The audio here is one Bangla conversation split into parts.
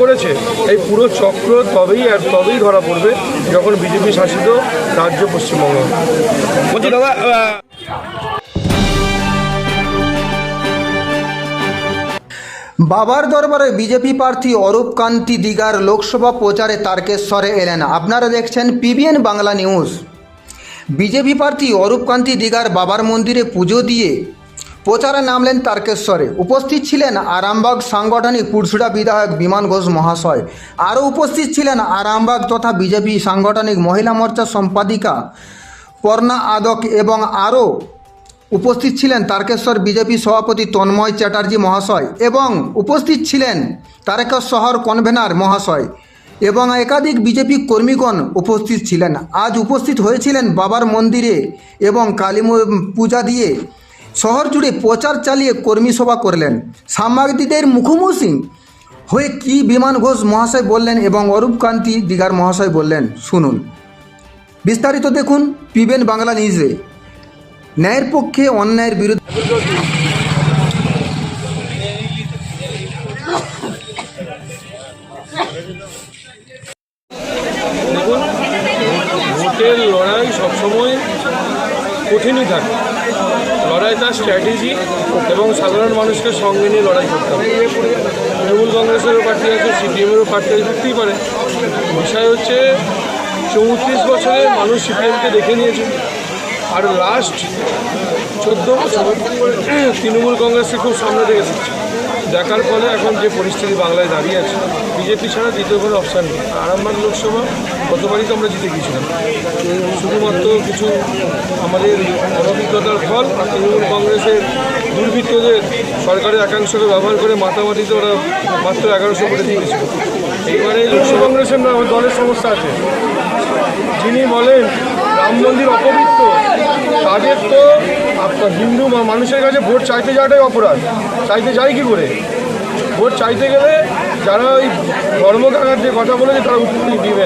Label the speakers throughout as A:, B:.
A: করেছে এই পুরো চক্র তবেই আর তবেই ধরা পড়বে যখন বিজেপি শাসিত রাজ্য পশ্চিমবঙ্গ।
B: বলছি দাদা
C: বাবার দরবারে বিজেপি প্রার্থী অরূপ কান্তি দিগার লোকসভা প্রচারে তারকেশ্বরে এলেন। আপনারা দেখছেন পিবিএন বাংলা নিউজ। বিজেপি প্রার্থী অরূপ কান্তি দিগার বাবার মন্দিরে পুজো দিয়ে প্রচারে নামলেন তারকেশ্বরে। উপস্থিত ছিলেন আরামবাগ সাংগঠনিক পুরসুড়া বিধায়ক বিমান ঘোষ মহাশয়। আরও উপস্থিত ছিলেন আরামবাগ তথা বিজেপি সাংগঠনিক মহিলা মোর্চা সম্পাদিকা পর্ণা আদক এবং আরও উপস্থিত ছিলেন তারকেশ্বর বিজেপি সভাপতি তন্ময় চ্যাটার্জি মহাশয় এবং উপস্থিত ছিলেন তারকেশ্বর শহর কনভেনার মহাশয় এবং একাধিক বিজেপি কর্মীগণ উপস্থিত ছিলেন। আজ উপস্থিত হয়েছিলেন বাবার মন্দিরে এবং কালী পূজা দিয়ে শহর জুড়ে প্রচার চালিয়ে কর্মী সভা করলেন। সাংবাদিকদের মুখোমুখি হয়ে কি বিমান ঘোষ মহাশয় বললেন এবং অরূপ কান্তি দিগার মহাশয় বললেন, শুনুন, বিস্তারিত দেখুন পিবেন বাংলা নিউজে। ন্যায়ের পক্ষে অন্যায়ের বিরুদ্ধে
A: লড়াই সবসময় কঠিনই থাকে। লড়াই তার স্ট্র্যাটেজি এবং সাধারণ মানুষকে সঙ্গে নিয়ে লড়াই করতে হবে। তৃণমূল কংগ্রেসেরও পার্টি আছে সিপিএমেরও আছে, থাকতেই পারে। বিষয় হচ্ছে, চৌত্রিশ বছরে মানুষ সিপিএমকে দেখে নিয়েছে। আর লাস্ট চোদ্দ বছর তৃণমূল কংগ্রেসকে খুব সামনে দেখেছে দেখার ফলে এখন যে পরিস্থিতি বাংলায় দাঁড়িয়ে আছে, বিজেপি ছাড়া দ্বিতীয় কোনো অপশান নেই। আরামবাগ লোকসভা, গতবারই তো আমরা জিতে গিয়েছিলাম। শুধুমাত্র কিছু আমাদের অনভিজ্ঞতার ফল, আর তৃণমূল কংগ্রেসের দুর্বৃত্তদের সরকারের একাংশকে ব্যবহার করে মাতামাতিতে ওরা মাত্র এগারোশো করে দিয়েছিল এইবারে লোকসভা কংগ্রেসের দলের সমস্যা আছে। যিনি বলেন রাম মন্দির অপবিত্র তাদের তো আপনার হিন্দু মানুষের কাছে ভোট চাইতে যাওয়াটাই অপরাধ। চাইতে যাই কি করে? ভোট চাইতে গেলে যারা ওই ধর্মকাঙার যে কথা বলেছে তারা উত্তর দিবে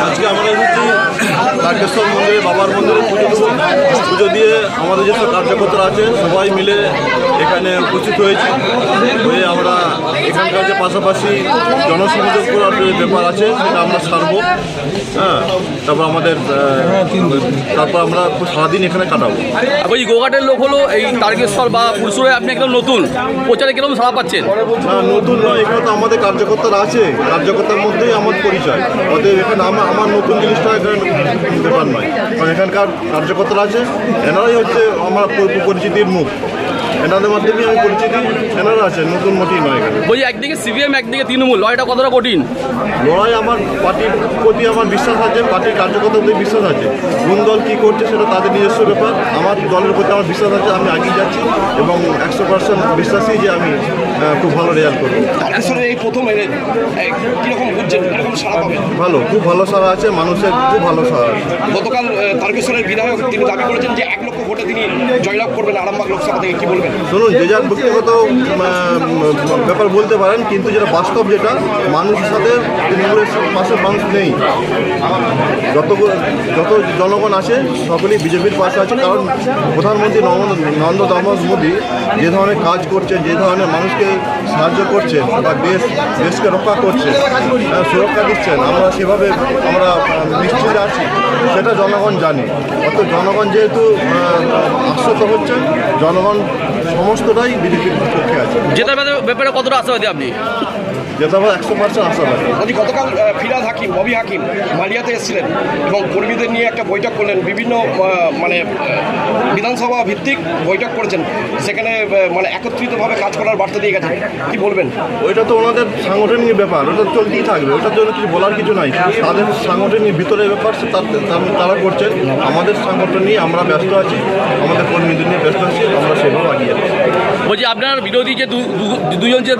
D: আজকে আমরা এসেছি তারকেশ্বর মন্দিরে, বাবার মন্দিরে পুজো দিয়ে আমাদের যেসব কার্যকর্তা আছে সবাই মিলে এখানে উপস্থিত হয়েছি হয়ে আমরা এখানকার যে পাশাপাশি জনসংযোগ করার যে ব্যাপার আছে সেটা আমরা সারবো। হ্যাঁ তারপর আমাদের তারপর আমরা সারাদিন এখানে কাটাবো।
B: বলছি গোঘাটের লোক হলো এই তারকেশ্বর বা পুরসুরে আপনি একদম নতুন। প্রচারে কীরকম সাড়া পাচ্ছেন?
D: না নতুন নয় এখানে তো আমাদের কার্যকর্তারা আছে। কার্যকর্তার মধ্যেই আমার পরিচয়। অতএব এখানে আমার আমার নতুন জিনিসটা এখানে ব্যাপার নয়। কারণ এখানকার কার্যকর্তারা আছে এনারাই হচ্ছে আমার পরিচিতির মুখ। এনাদের মাধ্যমেই আমি পরিচিতি? এনারা আছে নতুন মোটেই নয় এখানে।
B: বলছি একদিকে সিপিএম একদিকে তৃণমূল। লড়াইটা কতটা কঠিন?
D: লড়াই আমার পার্টির প্রতি আমার বিশ্বাস আছে পার্টির কার্যকর্তাদের বিশ্বাস আছে। কোন দল কী করছে সেটা তাদের নিজস্ব ব্যাপার। আমার দলের প্রতি আমার বিশ্বাস আছে আমি এগিয়ে যাচ্ছি এবং একশো পার্সেন্ট বিশ্বাসী যে আমি খুব ভালো রেজাল্ট করব।
E: তারকেশ্বরের এই প্রথম এই বুঝছেন? কীরকম সারা পাবেন?
D: ভালো খুব ভালো সারা আছে মানুষের খুব ভালো সারা আছে।
E: গতকাল তারকেশ্বরের বিধায়ক তিনি দাবি করেছেন যে এক লক্ষ ভোটে তিনি জয়লাভ করবেন আরামবাগ লোকসভা থেকে কি বলবেন?
D: শুনুন, যে যার ব্যক্তিগত ব্যাপার বলতে পারেন, কিন্তু যেটা বাস্তব যেটা, মানুষের সাথে তৃণমূলের পাশে মানুষ নেই। যত যত জনগণ আছে সকলেই বিজেপির পাশে আছে, কারণ প্রধানমন্ত্রী নরেন্দ্র নরেন্দ্র দামোদর মোদী যে ধরনের কাজ করছে, যে ধরনের মানুষকে সাহায্য করছে, বা দেশ, দেশকে রক্ষা করছে সুরক্ষা দিচ্ছেন আমরা সেভাবে, আমরা নিশ্চিত আছি, সেটা জনগণ জানে। অত জনগণ যেহেতু আশ্বস্ত হচ্ছেন জনগণ সমস্তটাই বিজেপির পক্ষে আছে।
B: যেটার ব্যাপারে- ব্যাপারে কতটা আশাবাদী আপনি?
D: যেটা একশো পার্সেন্ট আশাবাদী।
E: বলছি গতকাল ফিরাদ হাকিম ববি হাকিম মালিয়াতে এসেছিলেন এবং কর্মীদের নিয়ে একটা বৈঠক করলেন। বিভিন্ন মানে বিধানসভা ভিত্তিক বৈঠক করেছেন। সেখানে মানে একত্রিতভাবে কাজ করার বার্তা দিয়ে গেছেন। কি বলবেন?
D: ওইটা তো ওনাদের সাংগঠনিক ব্যাপার ওটা চলতেই থাকবে। ওটার জন্য কিছু বলার কিছু নাই। তাদের সাংগঠনিক ভিতরের ব্যাপার তার- করছেন। আমাদের সাংগঠন নিয়ে আমরা ব্যস্ত আছি। আমাদের কর্মীদের নিয়ে ব্যস্ত আছি। আমরা সেভাবে আগিয়ে
B: বলছি আপনার বিরোধী যে দুজন যে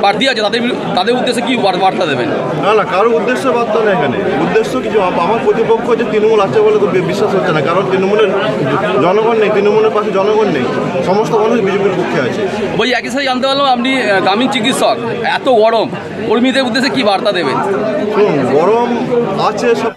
B: প্রার্থী আছে তাদের তাদের উদ্দেশ্যে কি বার- বার্তা দেবেন?
D: না না কারও উদ্দেশ্য বার্তা নেই এখানে। উদ্দেশ্য কিছু আমার প্রতিপক্ষ যে তৃণমূল আছে বলে তো বিশ্বাস হচ্ছে না কারণ তৃণমূলের জনগণ নেই তৃণমূলের পাশে জনগণ নেই। সমস্ত মানুষ বিজেপির পক্ষে আছে।
B: বলছি একই সাথে জানতে পারলাম আপনি গ্রামীণ চিকিৎসক এত গরম কর্মীদের উদ্দেশ্যে কি বার্তা দেবেন?
D: গরম আছে সব